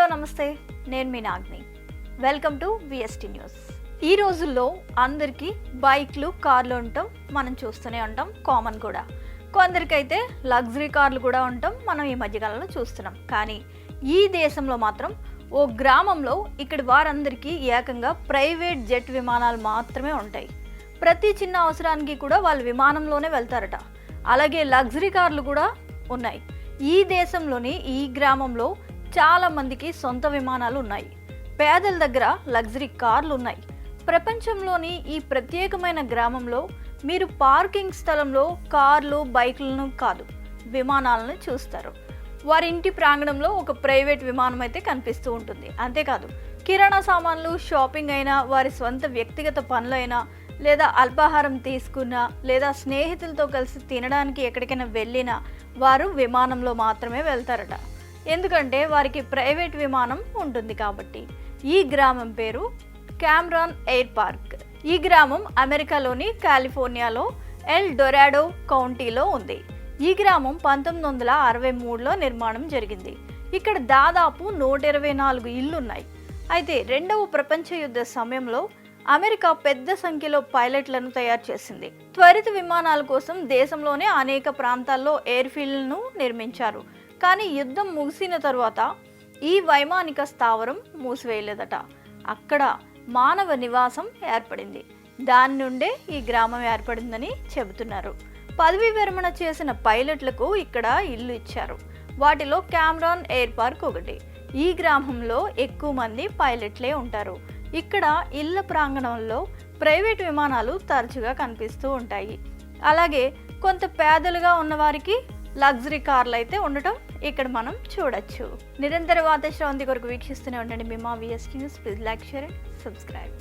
Hello నమస్తే. నేను మీ Nagni. Welcome to VST news ఈ రోజుల్లో అందరికీ బైక్లు కార్లు ఉండటం మనం చూస్తూనే ఉంటాం కామన్ కూడా. కొందరికైతే లగ్జరీ కార్లు కూడా ఉండటం మనం ఈ మధ్యకాలంలో చూస్తున్నాం. కానీ ఈ దేశంలో మాత్రం ఓ గ్రామంలో ఇక్కడి వారందరికీ ఏకంగా ప్రైవేట్ జెట్ విమానాలు మాత్రమే ఉంటాయి. ప్రతి చిన్న అవసరానికి కూడా వాళ్ళు విమానంలోనే వెళ్తారట. అలాగే లగ్జరీ కార్లు కూడా ఉన్నాయి. ఈ దేశంలోని ఈ గ్రామంలో చాలా మందికి సొంత విమానాలు ఉన్నాయి. పేదల దగ్గర లగ్జరీ కార్లు ఉన్నాయి. ప్రపంచంలోని ఈ ప్రత్యేకమైన గ్రామంలో మీరు పార్కింగ్ స్థలంలో కార్లు బైకులను కాదు విమానాలను చూస్తారు. వారి ఇంటి ప్రాంగణంలో ఒక ప్రైవేట్ విమానం అయితే కనిపిస్తూ ఉంటుంది. అంతేకాదు కిరాణా సామాన్లు షాపింగ్ అయినా వారి స్వంత వ్యక్తిగత పనులైనా లేదా అల్పాహారం తీసుకున్నా లేదా స్నేహితులతో కలిసి తినడానికి ఎక్కడికైనా వెళ్ళినా వారు విమానంలో మాత్రమే వెళ్తారట. ఎందుకంటే వారికి ప్రైవేట్ విమానం ఉంటుంది కాబట్టి. ఈ గ్రామం పేరు క్యామ్రాన్ ఎయిర్ పార్క్. ఈ గ్రామం అమెరికాలోని కాలిఫోర్నియాలో ఎల్ డొరాడో కౌంటీలో ఉంది. ఈ గ్రామం పంతొమ్మిది వందల అరవై మూడులో నిర్మాణం జరిగింది. ఇక్కడ దాదాపు నూట ఇరవై నాలుగు ఇల్లున్నాయి అయితే రెండవ ప్రపంచ యుద్ధ సమయంలో అమెరికా పెద్ద సంఖ్యలో పైలట్లను తయారు చేసింది. త్వరిత విమానాల కోసం దేశంలోనే అనేక ప్రాంతాల్లో ఎయిర్ఫీల్డ్ను నిర్మించారు. కానీ యుద్ధం ముగిసిన తర్వాత ఈ వైమానిక స్థావరం మూసివేయలేదట. అక్కడ మానవ నివాసం ఏర్పడింది. దాని నుండే ఈ గ్రామం ఏర్పడిందని చెబుతున్నారు. పదవి విరమణ చేసిన పైలట్లకు ఇక్కడ ఇల్లు ఇచ్చారు. వాటిలో క్యామ్రాన్ ఎయిర్ పార్క్ ఒకటి. ఈ గ్రామంలో ఎక్కువ మంది పైలట్లే ఉంటారు. ఇక్కడ ఇళ్ళ ప్రాంగణంలో ప్రైవేట్ విమానాలు తరచుగా కనిపిస్తూ ఉంటాయి. అలాగే కొంత పేదలుగా ఉన్నవారికి లగ్జరీ కార్లు అయితే ఉండటం ఇక్కడ మనం చూడొచ్చు. నిరంతర వార్త శ్రవంతి కొరకు వీక్షిస్తూనే ఉండండి మీ మా VS news please like share and subscribe